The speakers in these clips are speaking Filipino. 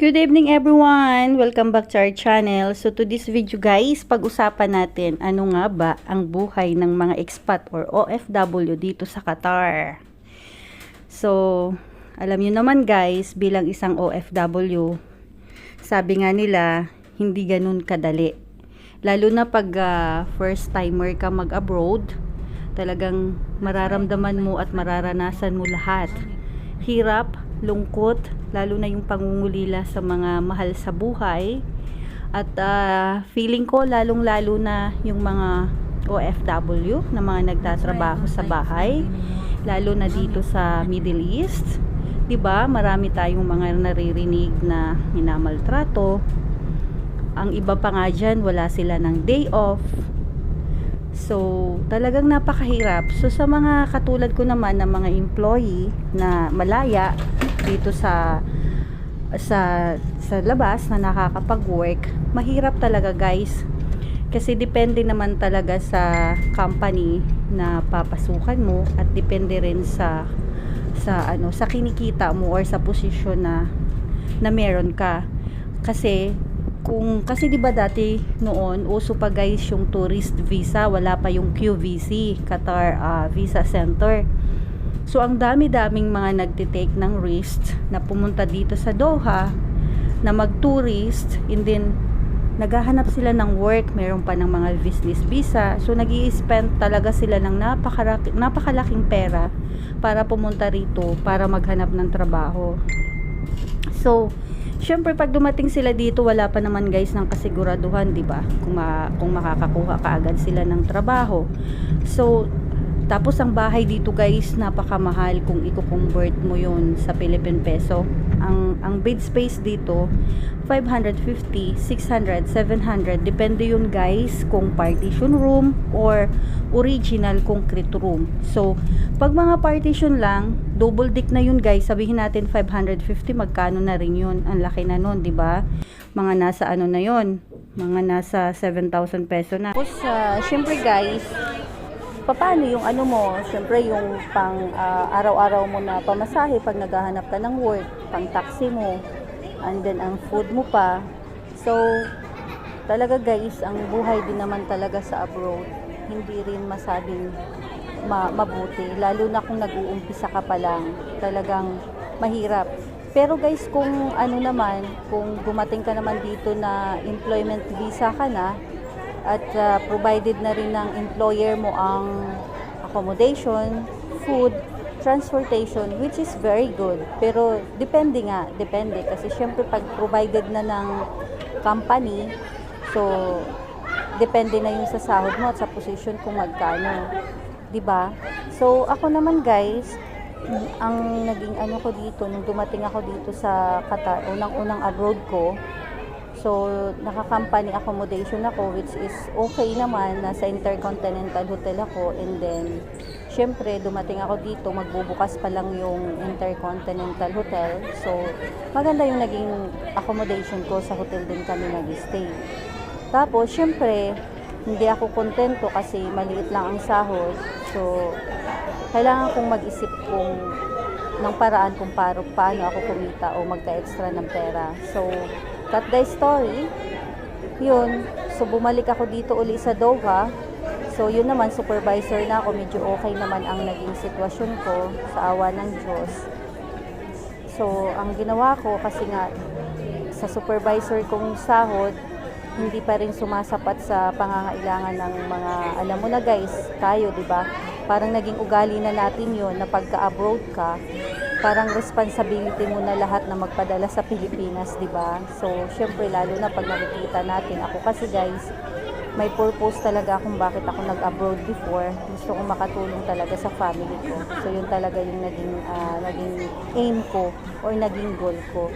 Good evening everyone! Welcome back to our channel. So to this video guys, pag-usapan natin ano nga ba ang buhay ng mga expat or OFW dito sa Qatar. So, alam nyo naman guys, bilang isang OFW, sabi nga nila, hindi ganun kadali. Lalo na pag ah, first timer ka mag-abroad, talagang mararamdaman mo at mararanasan mo lahat. Hirap, lungkot, lalo na yung pangungulila sa mga mahal sa buhay. At ah, feeling ko lalong-lalo na yung mga OFW na mga nagtatrabaho sa bahay, lalo na dito sa Middle East. 'Di ba? Marami tayong mga naririnig na minamaltrato. Ang iba pa nga dyan, wala sila ng day off. So, talagang napakahirap. So, sa mga katulad ko naman ng mga employee na malaya dito sa sa sa labas na nakakapag-work, mahirap talaga guys. Kasi depende naman talaga sa company na papasukan mo at depende rin sa sa ano sa kinikita mo or sa posisyon na na meron ka. Kasi kung kasi 'di ba dati noon uso pa guys yung tourist visa, wala pa yung QVC, Qatar ah, Visa Center. So ang dami-daming mga nagte-take ng risk na pumunta dito sa Doha na mag-tourist and then naghahanap sila ng work, meron pa ng mga business visa. So nag spend talaga sila ng napakalaki, napakalaking pera para pumunta rito para maghanap ng trabaho. So, syempre pag dumating sila dito, wala pa naman guys ng kasiguraduhan, 'di ba? Kung ma- kung makakakuha kaagad sila ng trabaho. So, tapos ang bahay dito guys, napakamahal kung i-convert mo 'yon sa Philippine peso. Ang ang bed space dito 550, 600, 700 depende yun guys kung partition room or original concrete room. So, pag mga partition lang, double deck na yun guys. Sabihin natin 550 magkano na rin yun. Ang laki na nun, 'di ba? Mga nasa ano na yun? Mga nasa 7,000 peso na. Tapos, uh, syempre guys, paano yung ano mo, syempre yung pang ah, araw-araw mo na pamasahe pag naghahanap ka ng work, pang taxi mo, and then ang food mo pa. So, talaga guys, ang buhay din naman talaga sa abroad, hindi rin masabing ma- mabuti. Lalo na kung nag-uumpisa ka pa lang, talagang mahirap. Pero guys, kung ano naman, kung dumating ka naman dito na employment visa ka na, at uh, provided na rin ng employer mo ang accommodation, food, transportation, which is very good. Pero depende nga, depende. Kasi syempre pag provided na ng company, so depende na yung sa sahod mo at sa position kung magkano. 'Di ba? So ako naman guys, ang naging ano ko dito nung dumating ako dito sa Qatar, unang-unang abroad ko, So, naka-company accommodation ako which is okay naman. Nasa Intercontinental Hotel ako and then syempre dumating ako dito magbubukas pa lang yung Intercontinental Hotel. So, maganda yung naging accommodation ko sa hotel din kami nag-stay. Tapos, syempre, hindi ako kontento kasi maliit lang ang sahod. So, kailangan kong mag-isip kung ng paraan kung paano, paano ako kumita o magka-extra ng pera. So, cut the story, yun, so bumalik ako dito uli sa Doha. So, yun naman, supervisor na ako. Medyo okay naman ang naging sitwasyon ko sa awa ng Diyos. So, ang ginawa ko, kasi nga, sa supervisor kong sahod, hindi pa rin sumasapat sa pangangailangan ng mga, alam mo na guys, tayo, di ba? Parang naging ugali na natin yon na pagka-abroad ka, parang responsibility mo na lahat na magpadala sa Pilipinas, di ba? So, syempre, lalo na pag nakikita natin, ako kasi guys, may purpose talaga kung bakit ako nag-abroad before. Gusto kong makatulong talaga sa family ko. So, yun talaga yung naging, ah, naging aim ko or naging goal ko.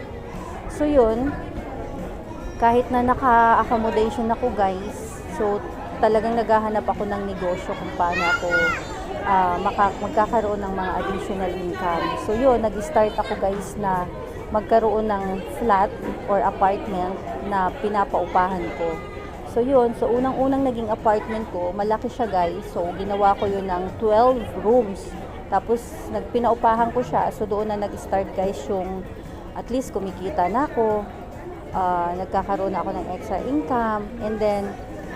So, yun, kahit na naka-accommodation ako guys, so talagang naghahanap ako ng negosyo kung paano ako ah, maka- magkakaroon ng mga additional income. So yun, nag-start ako guys na magkaroon ng flat or apartment na pinapaupahan ko. So yun, so unang-unang naging apartment ko, malaki siya guys. So ginawa ko yun ng 12 rooms. Tapos nagpinaupahan ko siya. So doon na nag-start guys yung at least kumikita na ako, ah, nagkakaroon na ako ng extra income, and then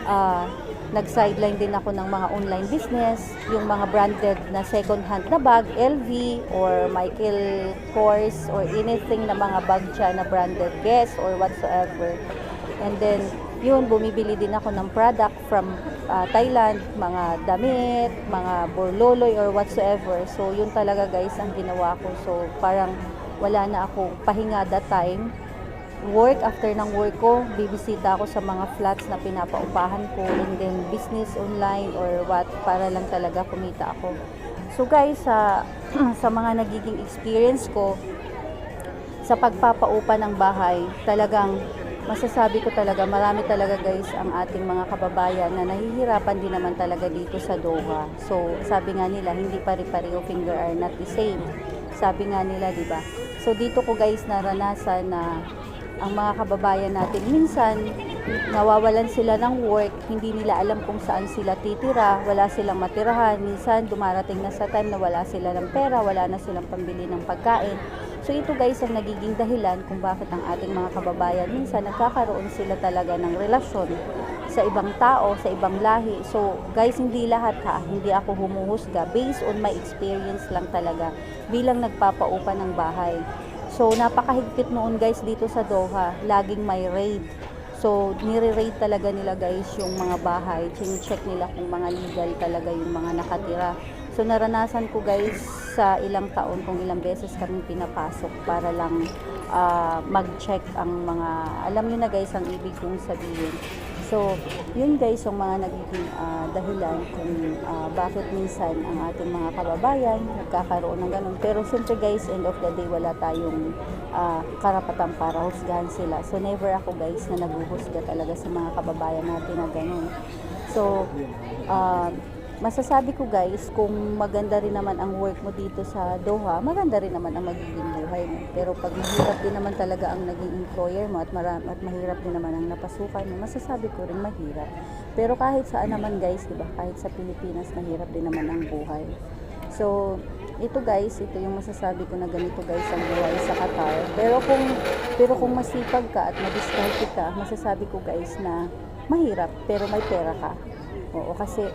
ah, nag-sideline din ako ng mga online business, yung mga branded na second hand na bag, LV or Michael Kors or anything na mga bag siya na branded Guess or whatsoever. And then, yun, bumibili din ako ng product from ah, Thailand, mga damit, mga borloloy or whatsoever. So, yun talaga guys ang ginawa ko. So, parang wala na ako pahinga that time work after ng work ko, bibisita ako sa mga flats na pinapaupahan ko and then business online or what para lang talaga kumita ako. So guys, sa sa mga nagiging experience ko sa pagpapaupa ng bahay, talagang masasabi ko talaga marami talaga guys ang ating mga kababayan na nahihirapan din naman talaga dito sa Doha. So sabi nga nila hindi pare-pareho finger are not the same. Sabi nga nila, 'di ba? So dito ko guys naranasan na ang mga kababayan natin minsan nawawalan sila ng work, hindi nila alam kung saan sila titira, wala silang matirahan, minsan dumarating na sa time na wala sila ng pera, wala na silang pambili ng pagkain. So ito guys ang nagiging dahilan kung bakit ang ating mga kababayan minsan nagkakaroon sila talaga ng relasyon sa ibang tao, sa ibang lahi. So guys, hindi lahat ha, hindi ako humuhusga. Based on my experience lang talaga bilang nagpapaupa ng bahay. So, napakahigpit noon guys dito sa Doha. Laging may raid. So, nire-raid talaga nila guys yung mga bahay. Chine-check nila kung mga legal talaga yung mga nakatira. So, naranasan ko guys sa ilang taon kung ilang beses kami pinapasok para lang ah, mag-check ang mga, alam niyo na guys ang ibig kong sabihin. So, yun guys yung mga nagiging ah, dahilan kung ah, bakit minsan ang ating mga kababayan nagkakaroon ng ganun. Pero siyempre guys, end of the day, wala tayong ah, karapatan para husgahan sila. So, never ako guys na naguhusga talaga sa mga kababayan natin na ganun. So, ah, masasabi ko guys, kung maganda rin naman ang work mo dito sa Doha, maganda rin naman ang magiging buhay mo. Pero pag mahirap din naman talaga ang naging employer mo at, mara- at mahirap din naman ang napasukan mo, masasabi ko rin mahirap. Pero kahit saan naman guys, di ba? Kahit sa Pilipinas, mahirap din naman ang buhay. So, ito guys, ito yung masasabi ko na ganito guys ang buhay sa Qatar. Pero kung pero kung masipag ka at madiskarte ka, masasabi ko guys na mahirap pero may pera ka. Oo, kasi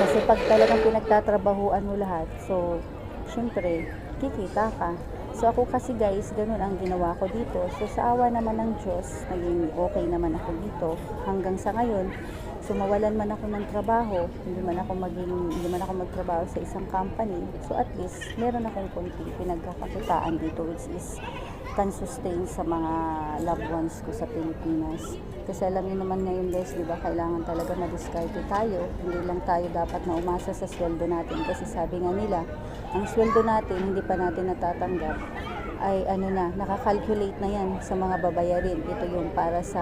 kasi pag talagang pinagtatrabahuan mo lahat, so syempre kikita ka. So ako kasi guys, ganun ang ginawa ko dito. So sa awa naman ng Diyos, naging okay naman ako dito hanggang sa ngayon. So mawalan man ako ng trabaho, hindi man ako maging hindi man ako magtrabaho sa isang company. So at least meron akong konting pinagkakakitaan dito which is can sustain sa mga loved ones ko sa Pilipinas. Kasi alam niyo naman ngayon guys, di ba, kailangan talaga madiskarte tayo. Hindi lang tayo dapat na umasa sa sweldo natin. Kasi sabi nga nila, ang sweldo natin hindi pa natin natatanggap ay ano na, nakakalculate na yan sa mga babayarin. Ito yung para sa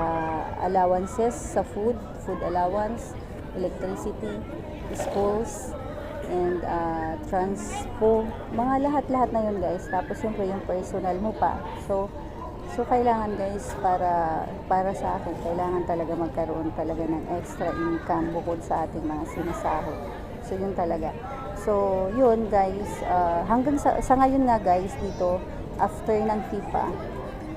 allowances, sa food, food allowance, electricity, schools, and uh, transpo, mga lahat-lahat na yun guys. Tapos siyempre yung personal mo pa. So, so kailangan guys para para sa akin, kailangan talaga magkaroon talaga ng extra income bukod sa ating mga sinasahod. So yun talaga. So yun guys, uh, hanggang sa, sa ngayon nga guys dito, after ng FIFA,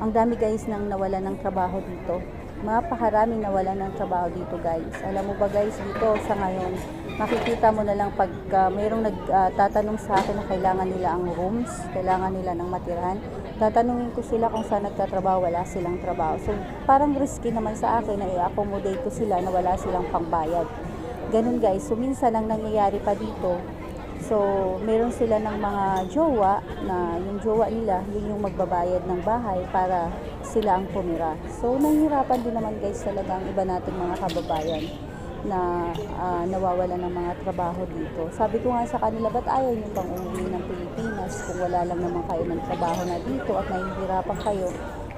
ang dami guys nang nawala ng trabaho dito. Mapakaraming nawala ng trabaho dito guys. Alam mo ba guys dito sa ngayon, makikita mo na lang pag uh, mayroong nagtatanong sa akin na kailangan nila ang rooms, kailangan nila ng matirahan, tatanungin ko sila kung saan nagtatrabaho, wala silang trabaho. So parang risky naman sa akin na i-accommodate ko sila na wala silang pangbayad. Ganun guys. So minsan ang nangyayari pa dito, So, meron sila ng mga jowa na yung jowa nila, yun yung magbabayad ng bahay para sila ang tumira. So, nahihirapan din naman guys talaga ang iba nating mga kababayan na ah, nawawala ng mga trabaho dito. Sabi ko nga sa kanila, ba't ayaw nyo pang umuwi ng Pilipinas kung wala lang naman kayo ng trabaho na dito at nahihirapan kayo?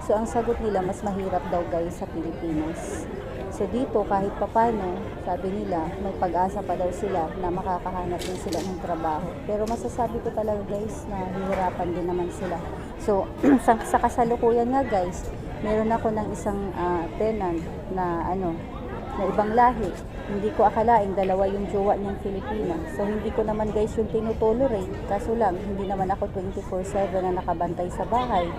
So, ang sagot nila, mas mahirap daw guys sa Pilipinas. So dito kahit papano, sabi nila, may pag-asa pa daw sila na makakahanap din sila ng trabaho. Pero masasabi ko talaga guys na hihirapan din naman sila. So sa, sa kasalukuyan nga guys, meron ako ng isang ah, tenant na ano, na ibang lahi. Hindi ko akalaing dalawa yung jowa niyang Filipina. So hindi ko naman guys yung tinutolerate. Kaso lang, hindi naman ako 24-7 na nakabantay sa bahay.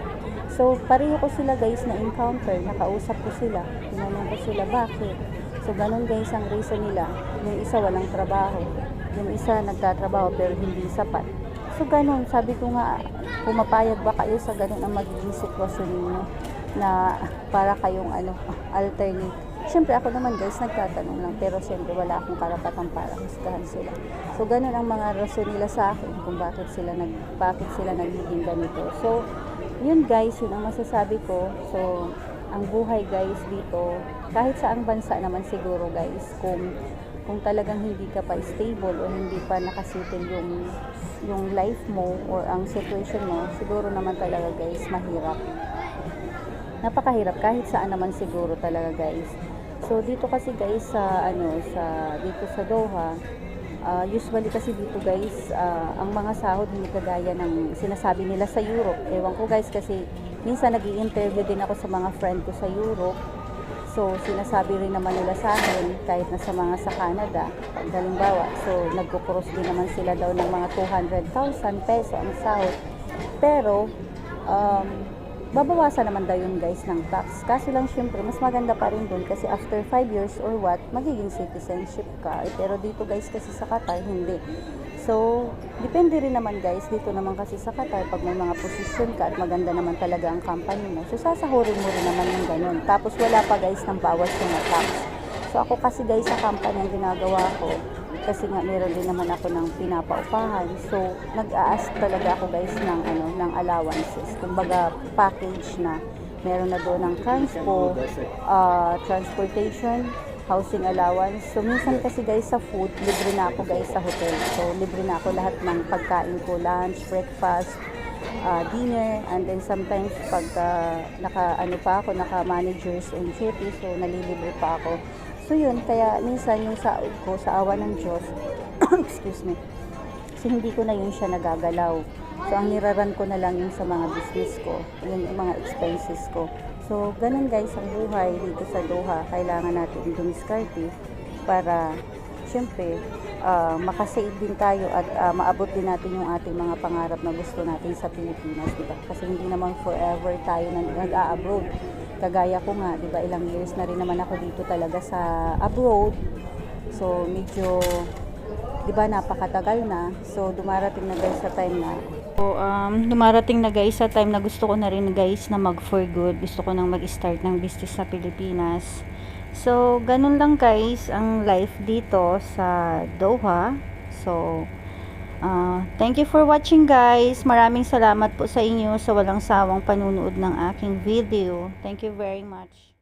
So, pareho ko sila guys na encounter, nakausap ko sila, tinanong ko sila bakit. So, ganun guys ang reason nila. Yung isa walang trabaho, yung isa nagtatrabaho pero hindi sapat. So, ganun, sabi ko nga, pumapayag ba kayo sa ganun ang magiging sitwasyon ninyo na para kayong ano, alternate. Siyempre ako naman guys, nagtatanong lang pero siyempre wala akong karapatan para husgahan sila. So ganun ang mga rason nila sa akin kung bakit sila nag bakit sila nagiging ganito. So yun guys, yun ang masasabi ko. So ang buhay guys dito, kahit sa ang bansa naman siguro guys, kung kung talagang hindi ka pa stable o hindi pa nakasettle yung yung life mo or ang situation mo, siguro naman talaga guys, mahirap napakahirap kahit saan naman siguro talaga guys. So dito kasi guys sa ano sa dito sa Doha, ah, usually kasi dito guys ah, ang mga sahod hindi kagaya ng sinasabi nila sa Europe. Ewan ko guys kasi minsan nag interview din ako sa mga friend ko sa Europe. So, sinasabi rin naman nila sa akin, kahit na sa mga sa Canada, halimbawa, so nagko-cross din naman sila daw ng mga 200,000 peso ang sahod. Pero, um, babawasan naman daw yun guys ng tax. Kaso lang syempre, mas maganda pa rin dun kasi after 5 years or what, magiging citizenship ka. Pero dito guys kasi sa Qatar, hindi. So, depende rin naman guys, dito naman kasi sa Qatar, pag may mga position ka at maganda naman talaga ang company mo, so sasahurin mo rin naman yung ganun. Tapos wala pa guys ng bawas yung tax. So ako kasi guys sa company ang ginagawa ko, kasi nga meron din naman ako ng pinapaupahan. So nag-a-ask talaga ako guys ng ano ng allowances. Kumbaga package na meron na doon ng transpo, ah, transportation, housing allowance. So minsan kasi guys sa food, libre na ako guys sa hotel. So libre na ako lahat ng pagkain ko, lunch, breakfast, ah, dinner, and then sometimes pag ah, naka ano pa ako, naka managers on duty, so nalilibre pa ako. So yun, kaya minsan yung sahod ko sa awa ng Diyos, excuse me, kasi hindi ko na yun siya nagagalaw. So, ang niraran ko na lang yung sa mga business ko, yung mga expenses ko. So, ganun guys ang buhay dito sa Doha. Kailangan natin dumiskarte para, syempre, ah, makasave din tayo at ah, maabot din natin yung ating mga pangarap na gusto natin sa Pilipinas, di ba? Kasi hindi naman forever tayo na nag-a-abroad. Kagaya ko nga, di ba, ilang years na rin naman ako dito talaga sa abroad. So, medyo 'di ba napakatagal na. So dumarating na guys sa time na So, um, dumarating na guys sa time na gusto ko na rin guys na mag for good. Gusto ko nang mag-start ng business sa Pilipinas. So, ganun lang guys ang life dito sa Doha. So, uh, thank you for watching guys. Maraming salamat po sa inyo sa walang sawang panunood ng aking video. Thank you very much.